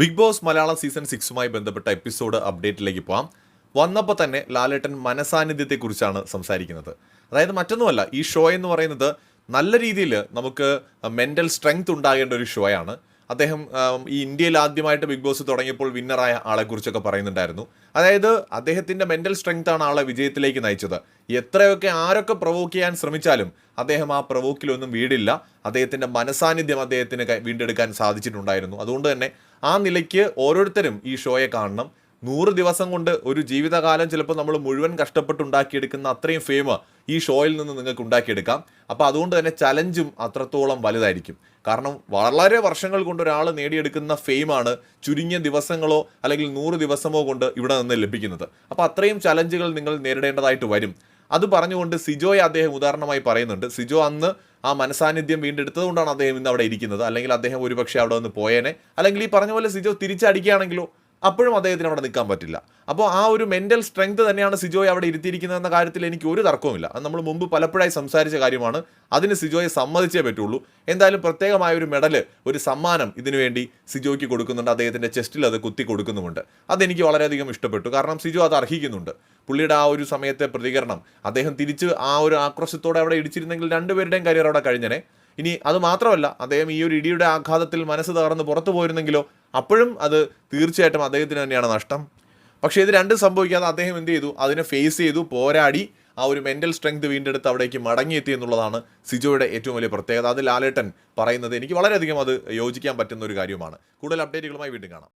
Big Boss Malayalam season സിക്സുമായി ബന്ധപ്പെട്ട episode അപ്ഡേറ്റിലേക്ക് പോകാം വന്നപ്പോൾ തന്നെ ലാലേട്ടൻ മനസാന്നിധ്യത്തെക്കുറിച്ചാണ് സംസാരിക്കുന്നത്. അതായത് മറ്റൊന്നുമല്ല ഈ ഷോ എന്ന് പറയുന്നത് നല്ല രീതിയിൽ നമുക്ക് മെന്റൽ സ്ട്രെങ്ത് ഉണ്ടാകേണ്ട ഒരു ഷോയാണ്. അദ്ദേഹം ഈ ഇന്ത്യയിൽ ആദ്യമായിട്ട് ബിഗ് ബോസ് തുടങ്ങിയപ്പോൾ വിന്നറായ ആളെക്കുറിച്ചൊക്കെ പറയുന്നുണ്ടായിരുന്നു. അതായത് അദ്ദേഹത്തിന്റെ മെന്റൽ സ്ട്രെങ്ത് ആണ് ആളെ വിജയത്തിലേക്ക് നയിച്ചത്. എത്രയൊക്കെ ആരൊക്കെ പ്രൊവോക്ക് ചെയ്യാൻ ശ്രമിച്ചാലും അദ്ദേഹം ആ പ്രൊവോക്കിലൊന്നും വീടില്ല. അദ്ദേഹത്തിന്റെ മനസാന്നിധ്യം അദ്ദേഹത്തിന് വീണ്ടെടുക്കാൻ സാധിച്ചിട്ടുണ്ടായിരുന്നു. അതുകൊണ്ട് തന്നെ ആ നിലയ്ക്ക് ഓരോരുത്തരും ഈ ഷോയെ കാണണം. നൂറ് ദിവസം കൊണ്ട് ഒരു ജീവിതകാലം ചിലപ്പോൾ നമ്മൾ മുഴുവൻ കഷ്ടപ്പെട്ടുണ്ടാക്കിയെടുക്കുന്ന അത്രയും ഫെയിം ഈ ഷോയിൽ നിന്ന് നിങ്ങൾക്ക് ഉണ്ടാക്കിയെടുക്കാം. അപ്പോൾ അതുകൊണ്ട് തന്നെ ചലഞ്ചും അത്രത്തോളം വലുതായിരിക്കും. കാരണം വളരെ വർഷങ്ങൾ കൊണ്ട് ഒരാൾ നേടിയെടുക്കുന്ന ഫെയിമാണ് ചുരുങ്ങിയ ദിവസങ്ങളോ അല്ലെങ്കിൽ നൂറ് ദിവസമോ കൊണ്ട് ഇവിടെ നിന്ന് ലഭിക്കുന്നത്. അപ്പോൾ അത്രയും ചലഞ്ചുകൾ നിങ്ങൾ നേരിടേണ്ടതായിട്ട് വരും. അത് പറഞ്ഞുകൊണ്ട് സിജോയെ അദ്ദേഹം ഉദാഹരണമായി പറയുന്നുണ്ട്. സിജോ അന്ന് ആ മനസാന്നിധ്യം വീണ്ടെടുത്തത് കൊണ്ടാണ് അദ്ദേഹം ഇന്ന് അവിടെ ഇരിക്കുന്നത്. അല്ലെങ്കിൽ അദ്ദേഹം ഒരുപക്ഷെ അവിടെ നിന്ന് പോയേനെ. അല്ലെങ്കിൽ ഈ പറഞ്ഞ പോലെ സിജോ തിരിച്ചടിക്കുകയാണെങ്കിലോ അപ്പോഴും അദ്ദേഹത്തിന് അവിടെ നിൽക്കാൻ പറ്റില്ല. അപ്പോൾ ആ ഒരു മെന്റൽ സ്ട്രെങ്ത് തന്നെയാണ് സിജോയെ അവിടെ ഇരുത്തിയിരിക്കുന്നത് എന്ന കാര്യത്തിൽ എനിക്ക് ഒരു തർക്കവുമില്ല. അത് നമ്മൾ മുമ്പ് പലപ്പോഴായി സംസാരിച്ച കാര്യമാണ്. അതിന് സിജോയെ സമ്മതിച്ചേ പറ്റുള്ളൂ. എന്തായാലും പ്രത്യേകമായ ഒരു മെഡൽ ഒരു സമ്മാനം ഇതിനുവേണ്ടി സിജോയ്ക്ക് കൊടുക്കുന്നുണ്ട്. അദ്ദേഹത്തിന്റെ ചെസ്റ്റിൽ അത് കുത്തി കൊടുക്കുന്നുമുണ്ട്. അതെനിക്ക് വളരെയധികം ഇഷ്ടപ്പെട്ടു. കാരണം സിജോ അത് അർഹിക്കുന്നുണ്ട്. പുള്ളിയുടെ ആ ഒരു സമയത്തെ പ്രതികരണം അദ്ദേഹം തിരിച്ച് ആ ഒരു ആക്രോശത്തോടെ അവിടെ ഇടിച്ചിരുന്നെങ്കിൽ രണ്ടുപേരുടെയും കരിയർ അവിടെ കഴിഞ്ഞനെ. ഇനി അത് മാത്രമല്ല അദ്ദേഹം ഈ ഒരു ഇടിയുടെ ആഘാതത്തിൽ മനസ്സ് തകർന്ന് പുറത്തു പോയിരുന്നെങ്കിലോ അപ്പോഴും അത് തീർച്ചയായിട്ടും അദ്ദേഹത്തിന് തന്നെയാണ് നഷ്ടം. പക്ഷേ ഇത് രണ്ടും സംഭവിക്കാതെ അദ്ദേഹം എന്ത് ചെയ്തു? അതിനെ ഫേസ് ചെയ്തു പോരാടി ആ ഒരു മെന്റൽ സ്ട്രെങ്ത് വീണ്ടെടുത്ത് അവിടേക്ക് മടങ്ങിയെത്തി എന്നുള്ളതാണ് സിജോയുടെ ഏറ്റവും വലിയ പ്രത്യേകത. അത് ലാലേട്ടൻ പറയുന്നത് എനിക്ക് വളരെയധികം അത് യോജിക്കാൻ പറ്റുന്ന ഒരു കാര്യമാണ് കൂടുതൽ അപ്ഡേറ്റുകളുമായി വീണ്ടും കാണാം.